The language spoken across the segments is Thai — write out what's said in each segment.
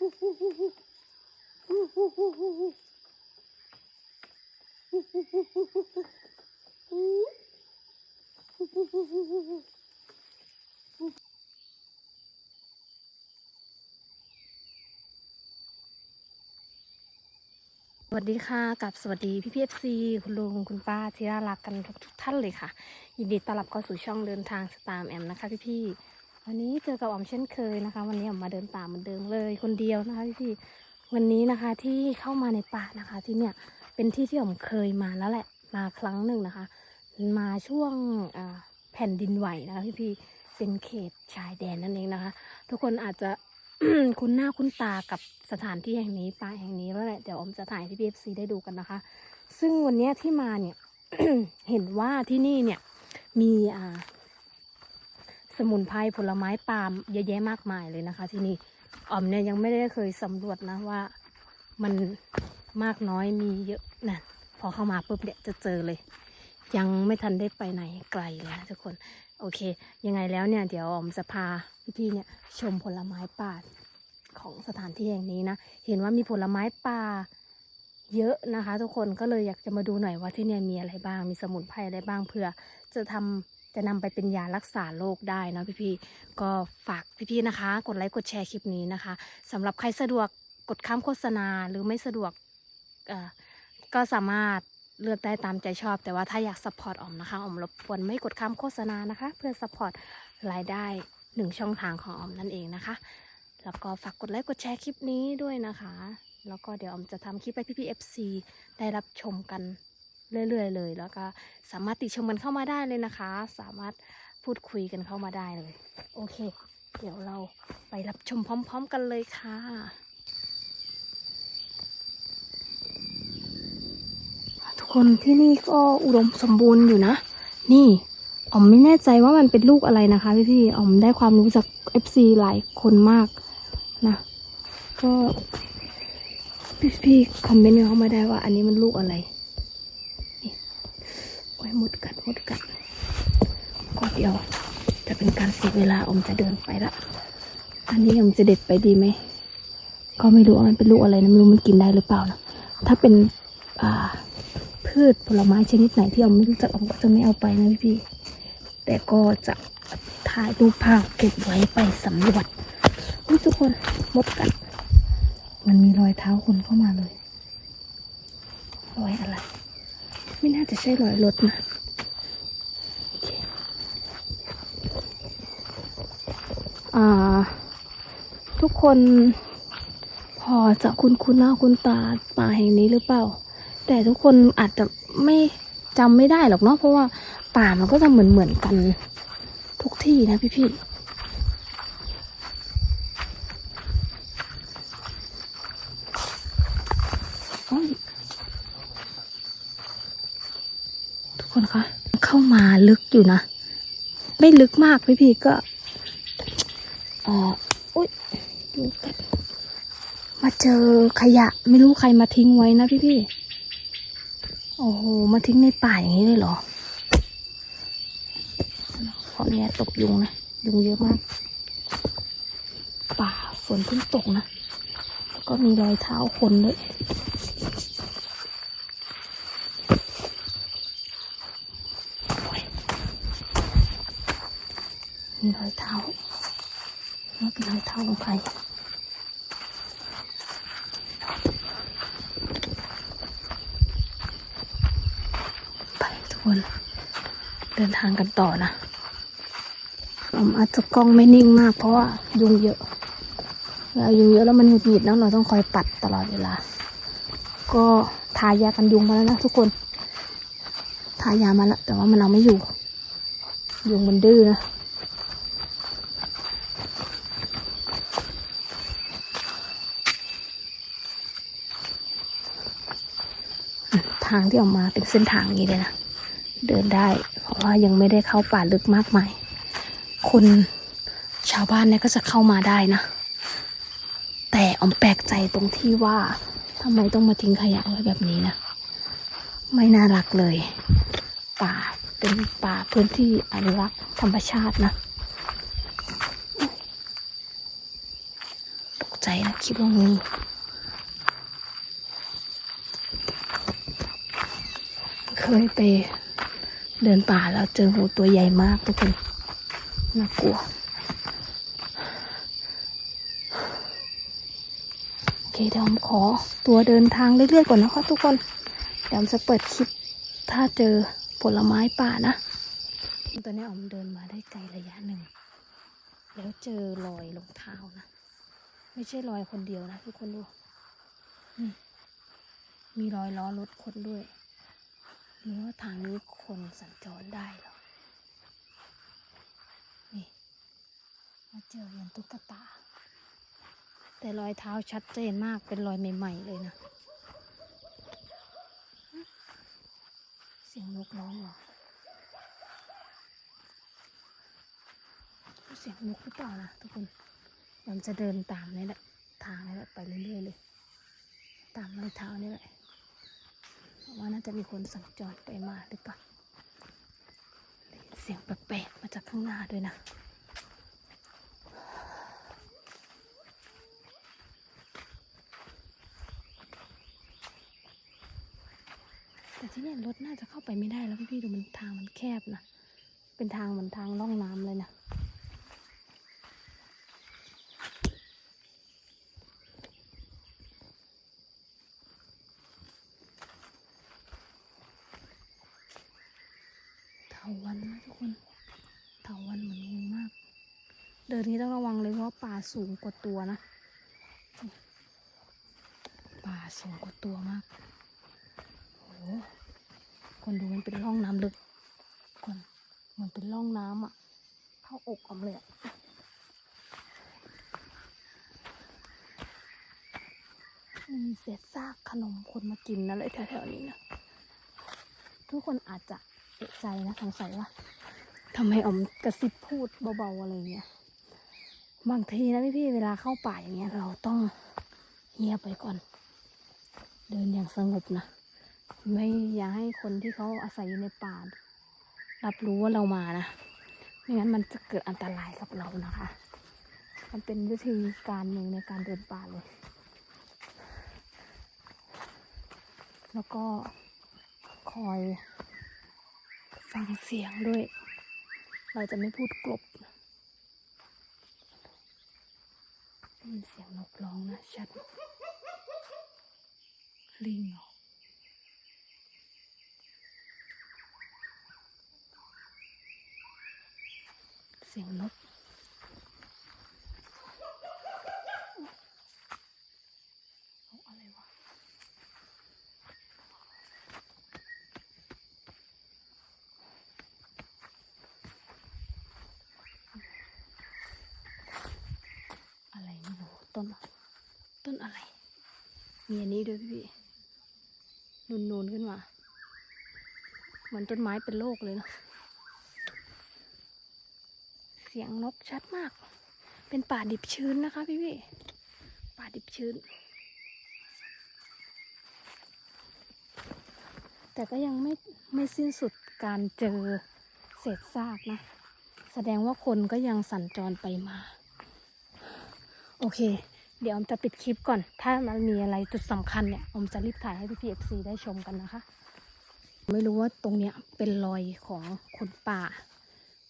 สวัสดีค่ะกับสวัสดีพี่พีเอฟซีคุณลุงคุณป้าที่น่ารักกันทุกท่านเลยค่ะ ยินดีต้อนรับเข้าสู่ช่องเดินทางสตาร์แอมนะคะพี่พี่ วันนี้เจอกับออมเช่นเคยนะคะ วันนี้ออมมาเดินป่าเหมือนเดิมเลยคนเดียวนะคะพี่พี่ๆวันนี้นะคะที่เข้ามาในป่านะคะ ที่เนี่ยเป็นที่ที่ออมเคยมาแล้วแหละมาครั้งหนึ่งนะคะ มาช่วงแผ่นดินไหวนะคะพี่พี่ๆเป็นเขตชายแดนนั่นเองนะคะ ทุกคนอาจจะคุ้นหน้าคุ้นตากับสถานที่แห่งนี้ป่าแห่งนี้แล้วแหละเดี๋ยวอมจะถ่ายให้พี่เอฟซีได้ดูกันนะคะ ซึ่งวันนี้ที่มาเนี่ยเห็นว่าที่นี่เนี่ยมีอ่า สมุนไพรผลไม้ปาล์มเยอะแยะมากมายเลยนะคะ ที่นี่ออมเนี่ยยังไม่ได้เคยสำรวจนะว่ามันมากน้อยมีเยอะนะพอเข้ามาปุ๊บเนี่ยจะเจอเลย ยังไม่ทันได้ไปไหนไกลเลยนะทุกคน โอเค ยังไงแล้วเนี่ยเดี๋ยวออมจะพาพี่ๆเนี่ยชมผลไม้ป่าของสถานที่แห่งนี้นะ เห็นว่ามีผลไม้ป่าเยอะนะคะ ทุกคนก็เลยอยากจะมาดูหน่อยว่าที่เนี่ยมีอะไรบ้าง มีสมุนไพรอะไรบ้างเพื่อจะทำ จะนำไปเป็นยารักษาโรคได้นะพี่ๆก็ฝากพี่ๆนะคะ กดไลค์กดแชร์คลิปนี้นะคะสำหรับใครสะดวกกดข้ามโฆษณาหรือไม่สะดวกก็สามารถเลือกได้ตามใจชอบ แต่ว่าถ้าอยากสปอร์ตออมนะคะออมรบกวนไม่กดข้ามโฆษณานะคะ เพื่อสปอร์ตรายได้หนึ่งช่องทางของออมนั่นเองนะคะ แล้วก็ฝากกดไลค์กดแชร์คลิปนี้ด้วยนะคะ แล้วก็เดี๋ยวออมจะทำคลิปให้พี่พีเอฟซีได้รับชมกัน เรื่อยๆเลย แล้วก็สามารถติชมกันเข้ามาได้เลยนะคะ สามารถพูดคุยกันเข้ามาได้เลย โอเค เดี๋ยวเราไปรับชมพร้อม ๆ กันเลยค่ะทุกคนที่นี่ก็อุดมสมบูรณ์อยู่นะ นี่อ๋อมไม่แน่ใจว่ามันเป็นลูกอะไรนะคะพี่พี่ๆอ๋อมได้ความรู้จาก FC หลายคนมากนะ ก็พี่พี่ๆคอมเมนต์เข้ามาได้ว่าอันนี้มันลูกอะไร โอ้ยมดกัดมดกัด ก็เดี๋ยวจะเป็นการเสียเวลาอมจะเดินไปละ อันนี้อมจะเด็ดไปดีไหม ก็ไม่รู้ว่ามันเป็นลูกอะไรนะไม่รู้มันกินได้หรือเปล่านะ ถ้าเป็นอ่าพืชผลไม้ชนิดไหนที่เราไม่รู้จักเราก็จะไม่เอาไปนะพี่พี่ แต่ก็จะถ่ายรูปภาพเก็บไว้ไปสำรวจทุกคนมดกัด มันมีรอยเท้าคนเข้ามาเลย รอยอะไร ไม่น่าจะใช่รอยรถนะทุกคนพอจะคุ้นคุ้นๆหน้าคุ้นตาป่าแห่งนี้หรือเปล่า แต่ทุกคนอาจจะไม่จำไม่ได้หรอกเนาะเพราะว่าป่ามันก็จะเหมือนเหมือนกันทุกที่นะพี่พี่ๆโอ้ยทุกคนคะเข้ามา ลึกอยู่นะ ไม่ลึกมากพี่พี่ก็อ่ออุ้ยดูกันมาเจอขยะ ไม่รู้ใครมาทิ้งไว้นะพี่พี่โอ้โห มาทิ้งในป่าอย่างนี้เลยเหรอเพราะเนี่ยตกยุงนะ ยุงเยอะมาก ป่าฝนเพิ่งตกนะ แล้วก็มีรอยเท้าคนด้วยโอ้ยมีรอยเท้าแล้วเป็น รอยเท้าของใครไปทุกคน เดินทางกันต่อนะผมอาจจะกล้องไม่นิ่งมากเพราะว่ายุงเยอะเวลายุงเยอะแล้วมันหงุดหงิดแล้วเราต้องคอยปัดตลอดเวลา ก็ทายากันยุงมาแล้วนะทุกคน ทายามาแล้วแต่ว่ามันเอาไม่อยู่ ยุงมันดื้อนะ ทางที่ออกมาเป็นเส้นทางนี้เลยนะเดินได้ เพราะว่ายังไม่ได้เข้าป่าลึกมากมาย คนชาวบ้านเนี่ยก็จะเข้ามาได้นะ แต่ออมแปลกใจตรงที่ว่าทำไมต้องมาทิ้งขยะไว้แบบนี้นะ ไม่น่ารักเลย ป่าเป็นป่าพื้นที่อนุรักษ์ธรรมชาตินะตกใจนะคิดว่างูเค ยไปเดินป่าแล้วเจองูตัวใหญ่มากทุกคนน่ากลัวโอเคเดี๋ยวผมขอตัวเดินทางเรื่อยๆก่อนนะคะทุกคน เดี๋ยวผมจะเปิดคลิปถ้าเจอผลไม้ป่านะตอนนี้ผมเดินมาได้ไกลระยะหนึ่ง แล้วเจอรอยรองเท้านะ ไม่ใช่รอยคนเดียวนะทุกคนดู มีรอยล้อรถคนด้วย หรือว่าทางนี้คนสัญจรได้เหรอ นี่ มาเจอเหมือนตุ๊กตา แต่รอยเท้าชัดเจนมากเป็นรอยใหม่ๆเลยนะ เสียงนกร้องหรอ เสียงนกหรือเปล่านะทุกคนผมจะเดินตามนี่แหละ ทางนี่แหละไปเรื่อยๆเลย ตามรอยเท้านี่แหละ ว่าน่าจะมีคนสัญจรไปมาหรือเปล่าเสียงแปลกๆมาจากข้างหน้าด้วยนะแต่ที่นี่รถน่าจะเข้าไปไม่ได้แล้วพี่ๆดูมันทางมันแคบนะ เป็นทางเหมือนทางล่องน้ำเลยนะ เถาวันนะทุกคน เถาวันเหมือนงูมาก เดินนี้ต้องระวังเลยเพราะว่าป่า สูงกว่าตัวนะป่าสูงกว่าตัวมากโอ้คนดูมันเป็นร่องน้ำลึกคนมันเป็นร่องน้ำอะเข้าอกอมเลยอะมีเศษซากขนมคนมากินนะเลยแถวๆนี้นะทุกคนอาจจะเอะใจนะสงสัยว่าทำไมออมกระซิบพูดเบาๆอะไรเงี้ย บางทีนะพี่ๆเวลาเข้าป่าอย่างเงี้ย เราต้องเงียบไปก่อน เดินอย่างสงบนะไม่อยากให้คนที่เขาอาศัยอยู่ในป่า รับรู้ว่าเรามานะไม่งั้นมันจะเกิดอันตรายกับเรานะคะ มันเป็นวิธีการหนึ่งในการเดินป่าเลย แล้วก็คอยฟังเสียงด้วย เราจะไม่พูดกลบ มันเสียงนกร้องนะชัดลิงเหรอเสียงนก เอาอะไรวะ อะไรไม่รู้ ต้น ต้นอะไร มีอันนี้ด้วยพี่นูนนูนๆขึ้นมาเหมือนต้นไม้เป็นโรคเลยเนาะเสียงนกชัดมาก เป็นป่าดิบชื้นนะคะพี่พี่ป่าดิบชื้น แต่ก็ยังไม่ไม่สิ้นสุดการเจอเศษซากนะ แสดงว่าคนก็ยังสัญจรไปมา โอเค เดี๋ยวอมจะปิดคลิปก่อน ถ้ามันมีอะไรจุดสำคัญเนี่ยอมจะรีบถ่ายให้พี่พีเอฟซีได้ชมกันนะคะ ไม่รู้ว่าตรงเนี้ยเป็นรอยของคนป่า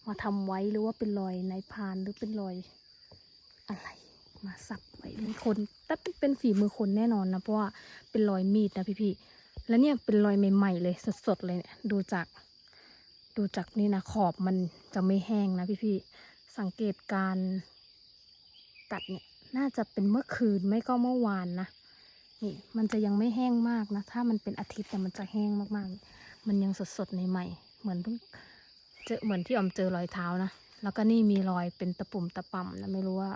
มาทำไว้หรือว่าเป็นรอยนายพานหรือเป็นรอยอะไรมาสับไว้เป็นคนแต่เป็นฝีมือคนแน่นอนนะเพราะว่าเป็นรอยมีดนะพี่ๆแล้วเนี่ยเป็นรอยใหม่ๆเลยสดๆเลยเนี่ยดูจาก ดูจากนี่นะขอบมันจะไม่แห้งนะพี่ๆสังเกตการกัดเนี่ย น่าจะเป็นเมื่อคืนไม่ก็เมื่อวานนะนี่มันจะยังไม่แห้งมากนะ ถ้ามันเป็นอาทิตย์แต่มันจะแห้งมากๆ มันยังสดๆในใหม่ๆเหมือนเพิ่งเจอเหมือนที่ออมเจอรอยเท้านะแล้วก็นี่มีรอยเป็นตะปุ่มตะป่ำนะไม่รู้ว่า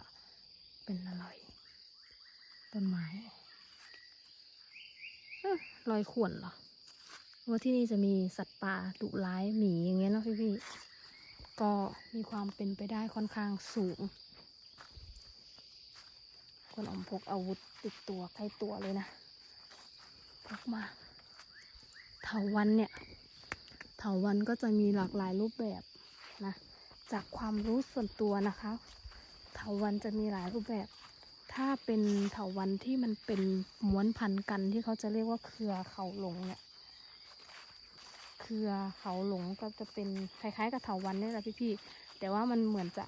เป็นอะไรต้นไม้รอยข่วนเหรอว่าที่นี่จะมีสัตว์ป่าดุร้ายหมีอย่างเงี้ยเนาะพี่ๆก็มีความเป็นไปได้ค่อนข้างสูง คนอมพกอาวุธติดตัวใกล้ตัวเลยนะพกมาเถาวันเนี่ยเถาวันก็จะมีหลากหลายรูปแบบนะจากความรู้ส่วนตัวนะคะเถาวันจะมีหลายรูปแบบถถ้าเป็นเถาวันที่มันเป็นม้วนพันกันที่เขาจะเรียกว่าเครือเขาหลงเนี่ยเครือเขาหลงก็จะเป็นคล้ายๆ กับเถาวันนี่แหละพี่ๆแต่ว่ามันเหมือนจะ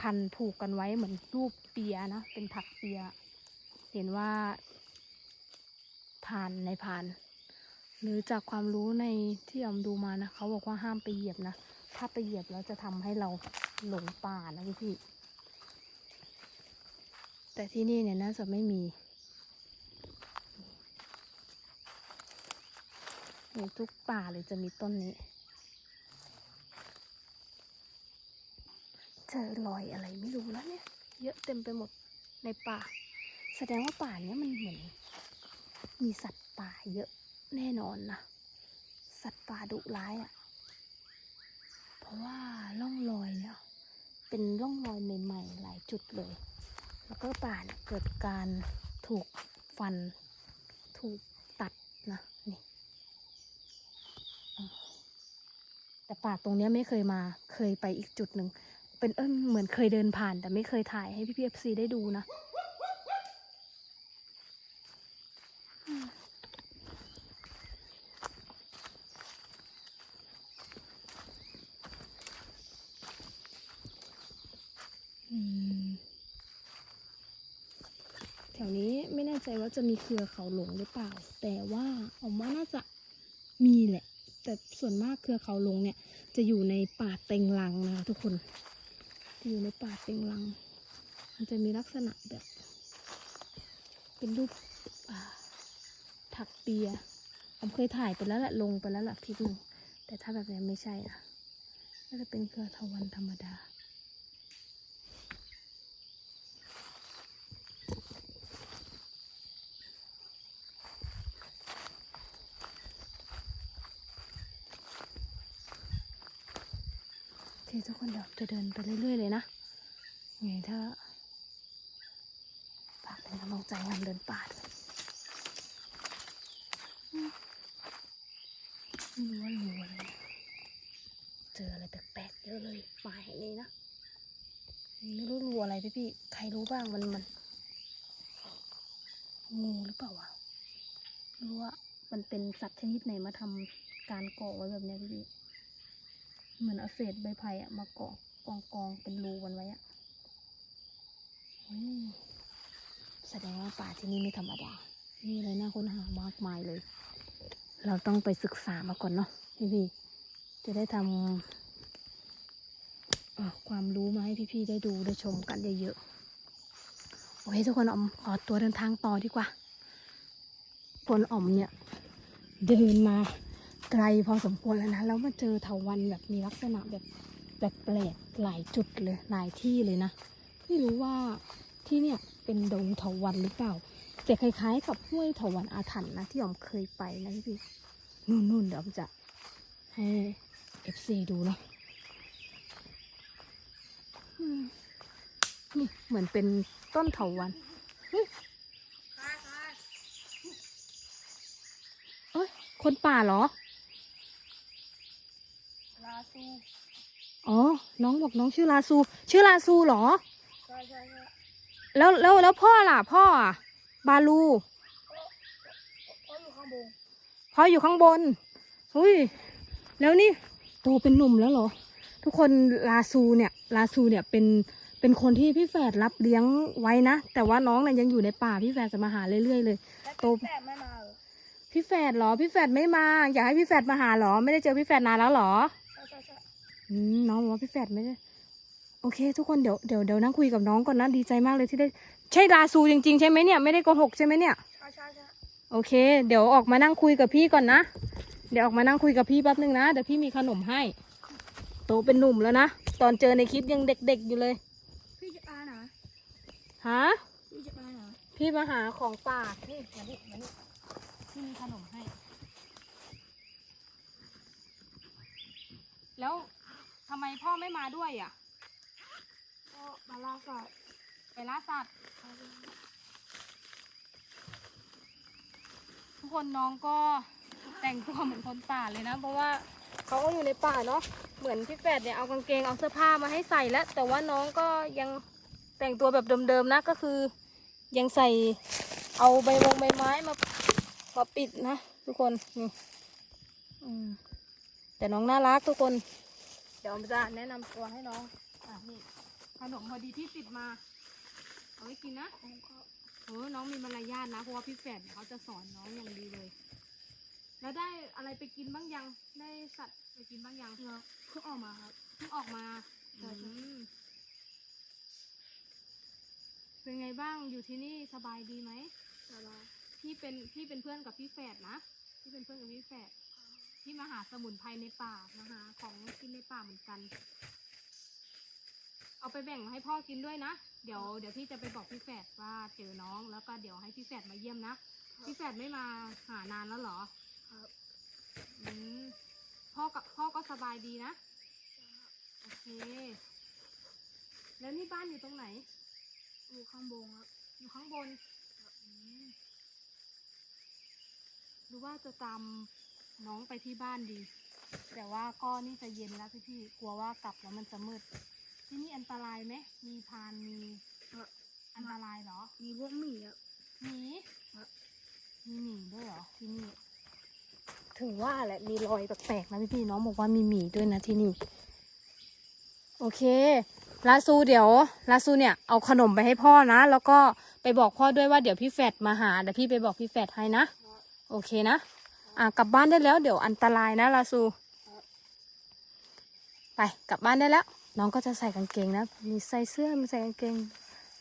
พันผูกกันไว้เหมือนรูป เปียนะ เป็นถักเปีย เห็นว่าผ่านในผ่าน หรือจากความรู้ในที่ออมดูมานะเขาบอกว่าห้ามไปเหยียบนะ ถ้าไปเหยียบแล้วจะทำให้เราหลงป่านะพี่พี่แต่ที่นี่เนี่ยน่าจะไม่มีในทุกป่าเลยจะมีต้นนี้เจอรอยอะไรไม่รู้แล้วเนี่ย เยอะเต็มไปหมดในป่า แสดงว่าป่าเนี้ยมันเหมือนมีสัตว์ป่าเยอะแน่นอนนะ สัตว์ป่าดุร้ายอะ่ะ เพราะว่าร่องรอยเนี่ยเป็นร่องรอยใหม่ๆหลายจุดเลย แล้วก็ป่าเนี่ยเกิดการถูกฟัน ถูกตัดนะนี่แต่ป่าตรงนี้ไม่เคยมา เคยไปอีกจุดหนึ่ง เป็นเออเหมือนเคยเดินผ่าน แต่ไม่เคยถ่ายให้พี่พีเอฟซีได้ดูนะแถวนี้ไม่แน่ใจว่าจะมีเครือเขาหลงหรือเปล่า แต่ว่าออกมาน่าจะมีแหละ แต่ส่วนมากเครือเขาหลงเนี่ย จะอยู่ในป่าเต็งรังนะคะทุกคน อยู่ในป่าเต็งลัง มันจะมีลักษณะแบบ เป็นรูปถักเปียผมเคยถ่ายไปแล้วแหละลงไปแล้วแหละคลิปหนึ่งแต่ถ้าแบบนี้ไม่ใช่นะก็จะเป็นเครือทวันธรรมดา คทุกคนเดี๋ยวจะเดินไปเรื่อยๆเลยนะไงถ้าฝากเป็นกำลังใจงานเดินป่าด้วยไม่รู้ว่ารูอะไรเจออะไรแปลกๆเยอะเลยป่าแห่งนี้นะไม่รู้รูอะไรพี่พี่ใครรู้บ้างมันมันงูหรือเปล่าวะรู้ว่ามันเป็นสัตว์ชนิดไหนมาทำการก่อไว้แบบเนี้ยพี่พี่ เหมือนเอาเศษใบไผ่อะมาเกาะกองกองๆเป็นรูกันไว้อะแสดงว่าป่าที่นี่ไม่ธรรมดา นี่เลยน่าค้นหามากมายเลย เราต้องไปศึกษามาก่อนเนาะพี่พี่ๆจะได้ทำความรู้มาให้พี่ๆได้ดูได้ชมกันเยอะๆ โอเคทุกคนอมขอตัวเดินทางต่อดีกว่าผลออมเนี่ย เดินมา ไกลพอสมควรแล้วนะแล้วมาเจอเถาวันแบบมีลักษณะแบบแปลกๆหลายจุดเลยหลายที่เลยนะไม่รู้ว่าที่เนี่ยเป็นดงเถาวันหรือเปล่าแต่คล้ายๆ กับห้วยเถาวันอาถรรพ์นะที่ออมเคยไปนะพี่นู่นๆเดี๋ยวอมจะให้เอฟซีดูเนาะนี่เหมือนเป็นต้นเถาวันเฮ้ยเอ้ยคนป่าเหรอ ซู อ๋อ น้องบอกน้องชื่อลาซู ชื่อลาซูเหรอ ใช่ใช่ใช่แล้วแล้วแล้วพ่อล่ะ พ่ออะบาลูเขาอยู่ข้างบนพ่ออยู่ข้างบน อุ้ย แล้วนี่โตเป็นหนุ่มแล้วเหรอ ทุกคนลาซูเนี่ย ลาซูเนี่ยเป็นเป็นคนที่พี่แฝดรับเลี้ยงไว้นะ แต่ว่าน้องเนี่ยยังอยู่ในป่าพี่แฝดจะมาหาเรื่อยๆเลย แล้วโต แต่ไม่มาเหรอพี่แฝดเหรอ พี่แฝดไม่มา อยากให้พี่แฝดมาหาเหรอ ไม่ได้เจอพี่แฝดนานแล้วเหรอใช่ใช่ใช่อืม น้องบอกว่าพี่แฝดไม่ได้โอเค ทุกคนเดี๋ยวเดี๋ยวเดี๋ยวนั่งคุยกับน้องก่อนนะดีใจมากเลยที่ได้ใช่ลาซูจริงๆใช่ไหมเนี่ยไม่ได้โกหกใช่ไหมเนี่ยใช่ใช่ใช่โอเค เดี๋ยวออกมานั่งคุยกับพี่ก่อนนะ เดี๋ยวออกมานั่งคุยกับพี่แป๊บนึงนะเดี๋ยวพี่มีขนมให้ โตเป็นหนุ่มแล้วนะตอนเจอในคลิปยังเด็กๆอยู่เลย พี่จะมาไหนฮะพี่จะมาไหนพี่มาหาของป่านี่มาดิมาดิพี่มีขนมให้ แล้ว ทำไมพ่อไม่มาด้วยอะ ก็มาล่าสัตว์ไปล่าสัตว์ ทุกคนน้องก็แต่งตัวเหมือนคนป่าเลยนะ เพราะว่าเขาก็อยู่ในป่าเนาะ เหมือนพี่แฝดเนี่ยเอากางเกงเอาเสื้อผ้ามาให้ใส่แล้ว แต่ว่าน้องก็ยังแต่งตัวแบบเดิมๆนะ ก็คือยังใส่เอาใบวงใบไม้มามาปิดนะ ทุกคนนี่อืมแต่น้องน่ารักทุกคน เดี๋ยวผมจะแนะนำตัวให้น้อง อะนี่ขนมพอดีที่ติดมา เอาไว้กินนะเออน้องมีมารยาทนะเพราะว่าพี่แฝดเนี่ยเขาจะสอนน้องอย่างดีเลย แล้วได้อะไรไปกินบ้างยัง ได้สัตว์ไปกินบ้างยังเราเพิ่งออกมาครับเพิ่งออกมาใช่ใช่อืมเป็นไงบ้างอยู่ที่นี่สบายดีไหม สบายพี่เป็นพี่เป็นเพื่อนกับพี่แฝดนะพี่เป็นเพื่อนกับพี่แฝด ที่มาหาสมุนไพรในป่ามาหาของกินในป่าเหมือนกัน เอาไปแบ่งให้พ่อกินด้วยนะ เดี๋ยวเดี๋ยวพี่จะไปบอกพี่แฝดว่าเจอน้องแล้วก็เดี๋ยวให้พี่แฝดมาเยี่ยมนะ พี่แฝดไม่มาหานานแล้วเหรอครับอืมพ่อกับพ่อก็สบายดีนะ โอเค แล้วนี่บ้านอยู่ตรงไหน อยู่ข้างบนครับ อยู่ข้างบนอืมหรือว่าจะตาม น้องไปที่บ้านดี แต่ว่าก็นี่จะเย็นแล้วพี่พี่ๆกลัวว่ากลับแล้วมันจะมืด ที่นี่อันตรายไหมมีพรานมีเอ่ออันตรายเหรอ มีพวกหมีครับหมีครับมีหมีด้วยเหรอที่นี่ ถึงว่าแหละมีรอยแปลกๆนะพี่พี่ๆน้องบอกว่ามีหมีด้วยนะที่นี่ โอเคลาซูเดี๋ยวลาซูเนี่ยเอาขนมไปให้พ่อนะ แล้วก็ไปบอกพ่อด้วยว่าเดี๋ยวพี่แฟดมาหาเดี๋ยวพี่ไปบอกพี่แฟดให้นะ โอเคนะ อะกลับบ้านได้แล้ว เดี๋ยวอันตรายนะลาซู ไปกลับบ้านได้แล้ว น้องก็จะใส่กางเกงนะ มีใส่เสื้อมีใส่กางเกง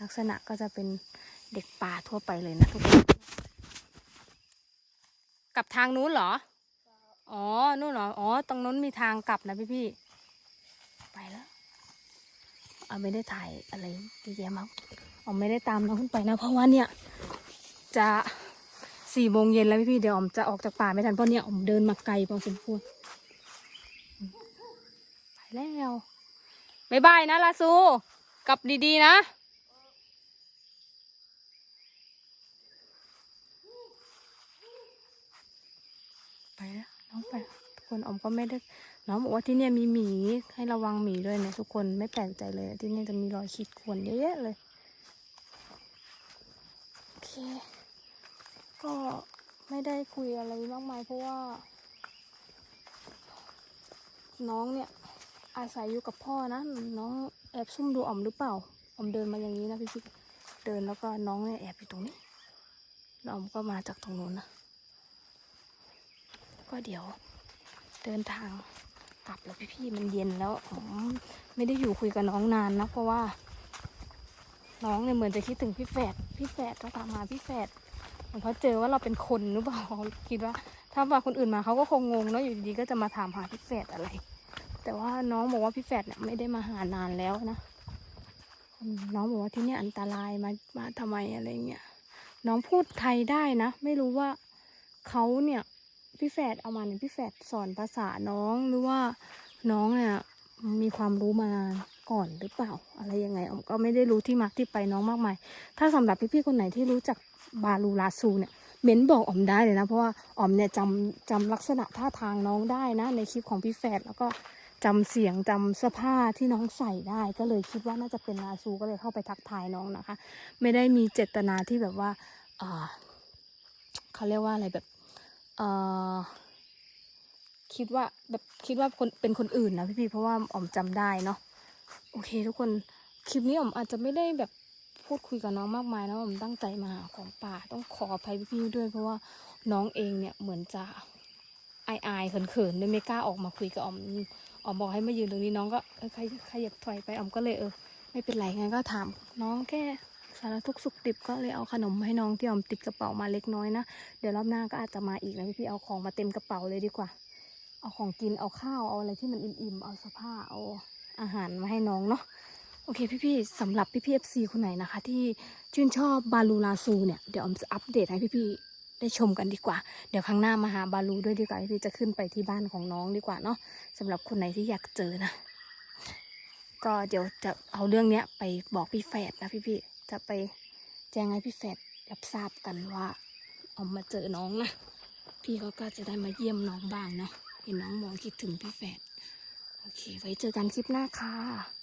ลักษณะก็จะเป็นเด็กป่าทั่วไปเลยนะทุกคน กลับทางนู้นเหรอ อ๋อ นู่นเหรอ อ๋อ ตรงนู้นมีทางกลับนะพี่พี่ๆไปแล้วเอาไม่ได้ถ่ายอะไรเยอะแยะมากอ๋อไม่ได้ตามน้องขึ้นไปนะ เพราะว่าเนี่ยจะ สี่โมงเย็นแล้วพี่พี่ๆเดี๋ยวอมจะออกจากป่าไม่ทันเพราะเนี่ยอมเดินมาไกลพอสมควรไปแล้วบายบายนะลาซูกลับดีๆนะไปแล้วน้องไปล้วทุกคนอมก็ไม่ได้น้องบอกว่าที่เนี่ยมีหมีให้ระวังหมีด้วยนะทุกคนไม่แปลกใจเลย ที่เนี่ยจะมีรอยขีดข่วนเยอะแยะเลยโอเค ก็ไม่ได้คุยอะไรมากมายเพราะว่า น้องเนี่ยอาศัยอยู่กับพ่อนะ น้องแอบซุ่มดูอ๋อมหรือเปล่าอ๋อมเดินมาอย่างนี้นะพี่พี่เดินแล้วก็น้องเนี่ยแอบอยู่ตรงนี้แล้วอ๋อมก็มาจากตรงนู้นนะก็เดี๋ยวเดินทางกลับแล้วพี่ๆมันเย็นแล้วผมไม่ได้อยู่คุยกับน้องนานนะเพราะว่า น้องเนี่ยเหมือนจะคิดถึงพี่แฝดพี่แฝดก็ตามมาพี่แฝด เหมือนเขาเจอว่าเราเป็นคนหรือเปล่าคิดว่า ถ้าว่าคนอื่นมาเขาก็คงงงเนาะอยู่ดีๆก็จะมาถามหาพี่แฝดอะไร แต่ว่าน้องบอกว่าพี่แฝดเนี่ยไม่ได้มาหานานแล้วนะน้องบอกว่าที่นี่อันตรายมามาทำไมอะไรเงี้ยน้องพูดไทยได้นะ ไม่รู้ว่าเขาเนี่ยพี่แฝดเอามาเนี่ยพี่แฝดสอนภาษาน้องหรือว่าน้องเนี่ยมีความรู้มาก่อนหรือเปล่า อะไรยังไงอมก็ไม่ได้รู้ที่มาที่ไปน้องมากมาย ถ้าสำหรับพี่ๆคนไหนที่รู้จัก บาลูลาซูเนี่ยเม้นบอกออมได้เลยนะ เพราะว่าออมเนี่ยจำจำลักษณะท่าทางน้องได้นะ ในคลิปของพี่แฝดแล้วก็จำเสียงจำเสื้อผ้าที่น้องใส่ได้ ก็เลยคิดว่าน่าจะเป็นลาซูก็เลยเข้าไปทักทายน้องนะคะ ไม่ได้มีเจตนาที่แบบว่าเขาเรียกว่าอะไรแบบเออคิดว่าแบบคิดว่าคนเป็นคนอื่นนะพี่ๆเพราะว่าอ๋อมจำได้เนาะโอเค ทุกคนคลิปนี้อ๋อมอาจจะไม่ได้แบบ พูดคุยกับน้องมากมายนะอ๋อมตั้งใจมาหาของป่าต้องขออภัยพี่ๆด้วย เพราะว่าน้องเองเนี่ยเหมือนจะอายอายๆเขินๆเลยไม่กล้าออกมาคุยกับอมอมบอกให้มายืนตรงนี้น้องก็เออขยขยับถอยไปอมก็เลยเออ ไม่เป็นไรงั้นก็ถามน้องแค่สารทุกข์สุขดิบก็เลยเอาขนมให้น้องที่อมติดกระเป๋ามาเล็กน้อยนะเดี๋ยวรอบหน้าก็อาจจะมาอีกนะพี่ๆเอาของมาเต็มกระเป๋าเลยดีกว่า เอาของกินเอาข้าวเอาอะไรที่มันอิ่มๆเอาเสื้อผ้าเอาอาหารมาให้น้องเนาะ โอเคพี่ๆสำหรับพี่ๆเอฟซีคนไหนนะคะ ที่ชื่นชอบบาลูลาซูเนี่ยเดี๋ยวออมจะอัปเดตให้พี่ๆได้ชมกันดีกว่า เดี๋ยวครั้งหน้ามาหาบาลูด้วยดีกว่าพี่ๆจะขึ้นไปที่บ้านของน้องดีกว่าเนาะสำหรับคนไหนที่อยากเจอนะ ก็เดี๋ยวจะเอาเรื่องเนี้ยไปบอกพี่แฝดนะพี่ๆจะไปแจ้งให้พี่แฝดรับทราบกันว่าออมมาเจอน้องนะพี่เขาก็จะได้มาเยี่ยมน้องบ้างเนาะเห็นน้องมองคิดถึงพี่แฝดโอเค ไว้เจอกันคลิปหน้าค่ะ